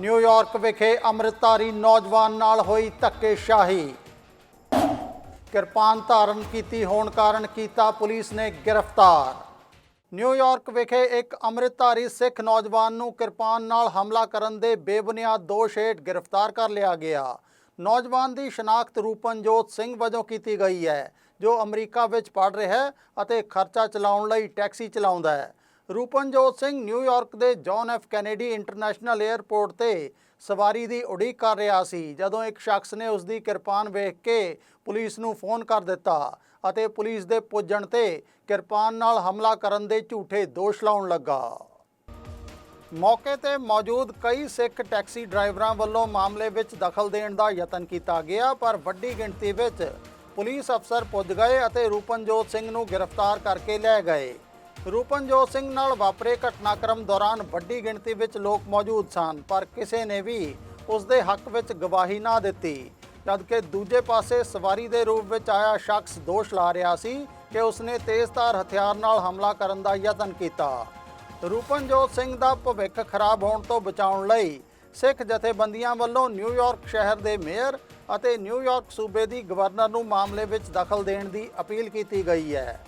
New York ਵਿਖੇ ਅੰਮ੍ਰਿਤਧਾਰੀ ਨੌਜਵਾਨ ਨਾਲ ਹੋਈ ਧੱਕੇਸ਼ਾਹੀ। ਕਿਰਪਾਨ ਧਾਰਨ ਕੀਤੀ ਹੋਣ ਕਾਰਨ ਕੀਤਾ ਪੁਲਿਸ ਨੇ ਗ੍ਰਿਫਤਾਰ। ਨਿਊਯਾਰਕ ਵਿਖੇ ਇੱਕ ਅੰਮ੍ਰਿਤਧਾਰੀ ਸਿੱਖ ਨੌਜਵਾਨ ਨੂੰ ਕਿਰਪਾਨ ਨਾਲ ਹਮਲਾ ਕਰਨ ਦੇ ਬੇਬੁਨਿਆਦ ਦੋਸ਼ ਹੇਠ ਗ੍ਰਿਫਤਾਰ ਕਰ ਲਿਆ ਗਿਆ। ਨੌਜਵਾਨ ਦੀ ਸ਼ਨਾਖਤ ਰੂਪਨਜੋਤ ਸਿੰਘ ਵਜੋਂ ਕੀਤੀ ਗਈ ਹੈ, ਜੋ ਅਮਰੀਕਾ ਵਿੱਚ ਪੜ ਰਿਹਾ ਹੈ ਅਤੇ ਖਰਚਾ ਚਲਾਉਣ ਲਈ ਟੈਕਸੀ ਚਲਾਉਂਦਾ ਹੈ। ਰੂਪਨਜੋਤ ਸਿੰਘ ਨਿਊਯਾਰਕ ਦੇ John F Kennedy international airport ਤੇ ਸਵਾਰੀ ਦੀ ਉਡੀਕ ਕਰ ਰਿਹਾ ਸੀ, ਜਦੋਂ ਇੱਕ ਸ਼ਖਸ ਨੇ ਉਸ ਦੀ ਕਿਰਪਾਨ ਵੇਖ ਕੇ ਪੁਲਿਸ ਨੂੰ ਫੋਨ ਕਰ ਦਿੱਤਾ ਅਤੇ ਪੁਲਿਸ ਦੇ ਪੁੱਜਣ ਤੇ ਕਿਰਪਾਨ ਨਾਲ ਹਮਲਾ ਕਰਨ ਦੇ ਝੂਠੇ ਦੋਸ਼ ਲਾਉਣ ਲੱਗਾ। ਮੌਕੇ ਤੇ ਮੌਜੂਦ ਕਈ ਸਿੱਖ ਟੈਕਸੀ ਡਰਾਈਵਰਾਂ ਵੱਲੋਂ ਮਾਮਲੇ ਵਿੱਚ ਦਖਲ ਦੇਣ ਦਾ ਯਤਨ ਕੀਤਾ ਗਿਆ, ਪਰ ਵੱਡੀ ਗਿਣਤੀ ਵਿੱਚ ਪੁਲਿਸ ਅਫਸਰ ਪੁੱਜ ਗਏ ਅਤੇ ਰੂਪਨਜੋਤ ਸਿੰਘ ਨੂੰ ਗ੍ਰਿਫਤਾਰ ਕਰਕੇ ਲੈ ਗਏ। ਰੂਪਨਜੋਤ ਸਿੰਘ ਨਾਲ ਵਾਪਰੇ ਘਟਨਾਕ੍ਰਮ ਦੌਰਾਨ ਵੱਡੀ ਗਿਣਤੀ ਵਿੱਚ ਲੋਕ ਮੌਜੂਦ ਸਨ, ਪਰ ਕਿਸੇ ਨੇ ਵੀ ਉਸ ਦੇ ਹੱਕ ਵਿੱਚ ਗਵਾਹੀ ਨਾ ਦਿੱਤੀ। ਜਦਕਿ ਦੂਜੇ ਪਾਸੇ ਸਵਾਰੀ ਦੇ ਰੂਪ ਵਿੱਚ ਆਇਆ ਸ਼ਖਸ ਦੋਸ਼ ਲਾ ਰਿਹਾ ਸੀ ਕਿ ਉਸਨੇ ਤੇਜ਼ਧਾਰ ਹਥਿਆਰ ਨਾਲ ਹਮਲਾ ਕਰਨ ਦਾ ਯਤਨ ਕੀਤਾ। ਰੂਪਨਜੋਤ ਸਿੰਘ ਦਾ ਭਵਿੱਖ ਖਰਾਬ ਹੋਣ ਤੋਂ ਬਚਾਉਣ ਲਈ ਸਿੱਖ ਜਥੇਬੰਦੀਆਂ ਵੱਲੋਂ ਨਿਊਯਾਰਕ ਸ਼ਹਿਰ ਦੇ ਮੇਅਰ ਅਤੇ ਨਿਊਯਾਰਕ ਸੂਬੇ ਦੀ ਗਵਰਨਰ ਨੂੰ ਮਾਮਲੇ ਵਿੱਚ ਦਖਲ ਦੇਣ ਦੀ ਅਪੀਲ ਕੀਤੀ ਗਈ ਹੈ।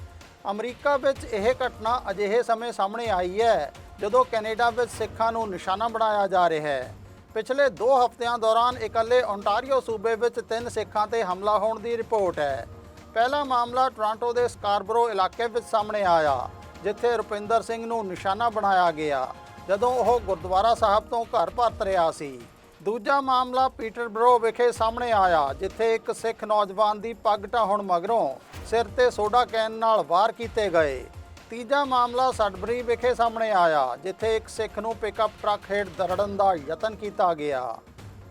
ਅਮਰੀਕਾ ਵਿੱਚ ਇਹ ਘਟਨਾ ਅਜਿਹੇ ਸਮੇਂ ਸਾਹਮਣੇ ਆਈ ਹੈ, ਜਦੋਂ ਕੈਨੇਡਾ ਵਿੱਚ ਸਿੱਖਾਂ ਨੂੰ ਨਿਸ਼ਾਨਾ ਬਣਾਇਆ ਜਾ ਰਿਹਾ ਹੈ। ਪਿਛਲੇ 2 ਹਫ਼ਤਿਆਂ ਦੌਰਾਨ ਇਕੱਲੇ ਓਨਟਾਰੀਓ ਸੂਬੇ ਵਿੱਚ ਤਿੰਨ ਸਿੱਖਾਂ ਤੇ ਹਮਲਾ ਹੋਣ ਦੀ ਰਿਪੋਰਟ ਹੈ। ਪਹਿਲਾ ਮਾਮਲਾ ਟੋਰਾਂਟੋ ਦੇ ਸਕਾਰਬਰੋ ਇਲਾਕੇ ਵਿੱਚ ਸਾਹਮਣੇ ਆਇਆ, ਜਿੱਥੇ ਰੁਪਿੰਦਰ ਸਿੰਘ ਨੂੰ ਨਿਸ਼ਾਨਾ ਬਣਾਇਆ ਗਿਆ, ਜਦੋਂ ਉਹ ਗੁਰਦੁਆਰਾ ਸਾਹਿਬ ਤੋਂ ਘਰ ਪਰਤ ਰਿਹਾ ਸੀ। ਦੂਜਾ ਮਾਮਲਾ ਪੀਟਰਬਰੋ ਵਿਖੇ ਸਾਹਮਣੇ ਆਇਆ, ਜਿੱਥੇ ਇੱਕ ਸਿੱਖ ਨੌਜਵਾਨ ਦੀ ਪੱਗ ਢਾਹੁਣ ਮਗਰੋਂ ਸਿਰ ਤੇ ਸੋਡਾ ਕੈਨ ਨਾਲ ਵਾਰ ਕੀਤੇ ਗਏ। ਤੀਜਾ ਮਾਮਲਾ ਸਟਬਰੀ ਵਿਖੇ ਸਾਹਮਣੇ ਆਇਆ, ਜਿੱਥੇ ਇੱਕ ਸਿੱਖ ਨੂੰ ਪਿਕਅਪ ਟਰੱਕ ਹੇਠ ਦਰੜਨ ਦਾ ਯਤਨ ਕੀਤਾ ਗਿਆ।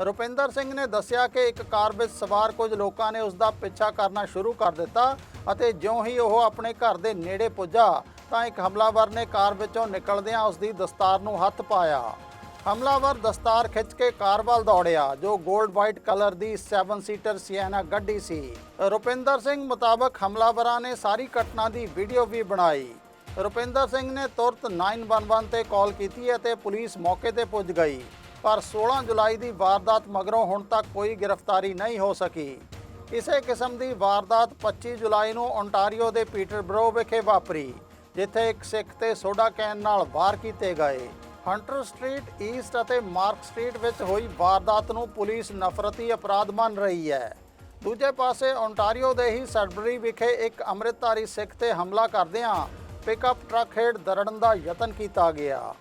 ਰੁਪਿੰਦਰ ਸਿੰਘ ਨੇ ਦੱਸਿਆ ਕਿ ਇੱਕ ਕਾਰ ਵਿੱਚ ਸਵਾਰ ਕੁਝ ਲੋਕਾਂ ਨੇ ਉਸ ਦਾ ਪਿੱਛਾ ਕਰਨਾ ਸ਼ੁਰੂ ਕਰ ਦਿੱਤਾ ਅਤੇ ਜਿਉਂ ਹੀ ਉਹ ਆਪਣੇ ਘਰ ਦੇ ਨੇੜੇ ਪੁੱਜਾ, ਤਾਂ ਇੱਕ ਹਮਲਾਵਰ ਨੇ ਕਾਰ ਵਿੱਚੋਂ ਨਿਕਲਦਿਆਂ ਉਸ ਦੀ ਦਸਤਾਰ ਨੂੰ ਹੱਥ ਪਾਇਆ। ਹਮਲਾਵਰ ਦਸਤਾਰ ਖਿੱਚ ਕੇ ਕਾਰ ਵੱਲ ਦੌੜਿਆ, ਜੋ 골ਡ ਵਾਈਟ ਕਲਰ ਦੀ 7 ਸੀਟਰ ਸਿਆਨਾ ਗੱਡੀ ਸੀ। ਰੁਪਿੰਦਰ ਸਿੰਘ ਮੁਤਾਬਕ ਹਮਲਾਵਰਾਂ ਨੇ ਸਾਰੀ ਘਟਨਾ ਦੀ ਵੀਡੀਓ ਵੀ ਬਣਾਈ। ਰੁਪਿੰਦਰ ਸਿੰਘ ਨੇ ਤੁਰਤ 911 ਤੇ ਕਾਲ ਕੀਤੀ ਅਤੇ ਪੁਲਿਸ ਮੌਕੇ ਤੇ ਪੁੱਜ ਗਈ, ਪਰ 16 ਜੁਲਾਈ ਦੀ ਵਾਰਦਾਤ ਮਗਰੋਂ ਹੁਣ ਤੱਕ ਕੋਈ ਗ੍ਰਿਫਤਾਰੀ ਨਹੀਂ ਹੋ ਸਕੀ। ਇਸੇ ਕਿਸਮ ਦੀ ਵਾਰਦਾਤ 25 ਜੁਲਾਈ ਨੂੰ ਓਨਟਾਰੀਓ ਦੇ ਪੀਟਰਬਰੋ ਵਿਖੇ ਵਾਪਰੀ, ਜਿੱਥੇ ਇੱਕ ਸਿੱਖ ਤੇ ਸੋਡਾ ਕੈਨ ਨਾਲ ਵਾਰ ਕੀਤੇ ਗਏ। ਹੰਟਰ ਸਟਰੀਟ ਈਸਟ ਅਤੇ ਮਾਰਕ ਸਟਰੀਟ ਵਿੱਚ ਹੋਈ ਵਾਰਦਾਤ ਨੂੰ ਪੁਲਿਸ ਨਫ਼ਰਤੀ ਅਪਰਾਧ ਮੰਨ ਰਹੀ ਹੈ। ਦੂਜੇ ਪਾਸੇ ਓਨਟਾਰੀਓ ਦੇ ਹੀ ਸਡਬਰੀ ਵਿਖੇ ਇੱਕ ਅੰਮ੍ਰਿਤਧਾਰੀ ਸਿੱਖ ਤੇ ਹਮਲਾ ਕਰਦਿਆਂ ਪਿਕਅਪ ਟਰੱਕ ਹੇਠ ਦਰੜਨ ਦਾ ਯਤਨ ਕੀਤਾ ਗਿਆ।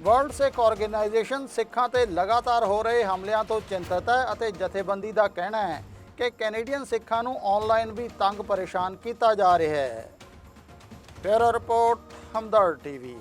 ਵਰਲਡ ਸਿੱਖ ਆਰਗੇਨਾਈਜੇਸ਼ਨ ਸਿੱਖਾਂ ਤੇ ਲਗਾਤਾਰ ਹੋ ਰਹੇ ਹਮਲਿਆਂ ਤੋਂ ਚਿੰਤਤ ਹੈ ਅਤੇ ਜਥੇਬੰਦੀ ਦਾ ਕਹਿਣਾ ਹੈ ਕਿ ਕੈਨੇਡੀਅਨ ਸਿੱਖਾਂ ਨੂੰ ਆਨਲਾਈਨ ਵੀ ਤੰਗ ਪਰੇਸ਼ਾਨ ਕੀਤਾ ਜਾ ਰਿਹਾ ਹੈ। Bureau report Hamdard TV.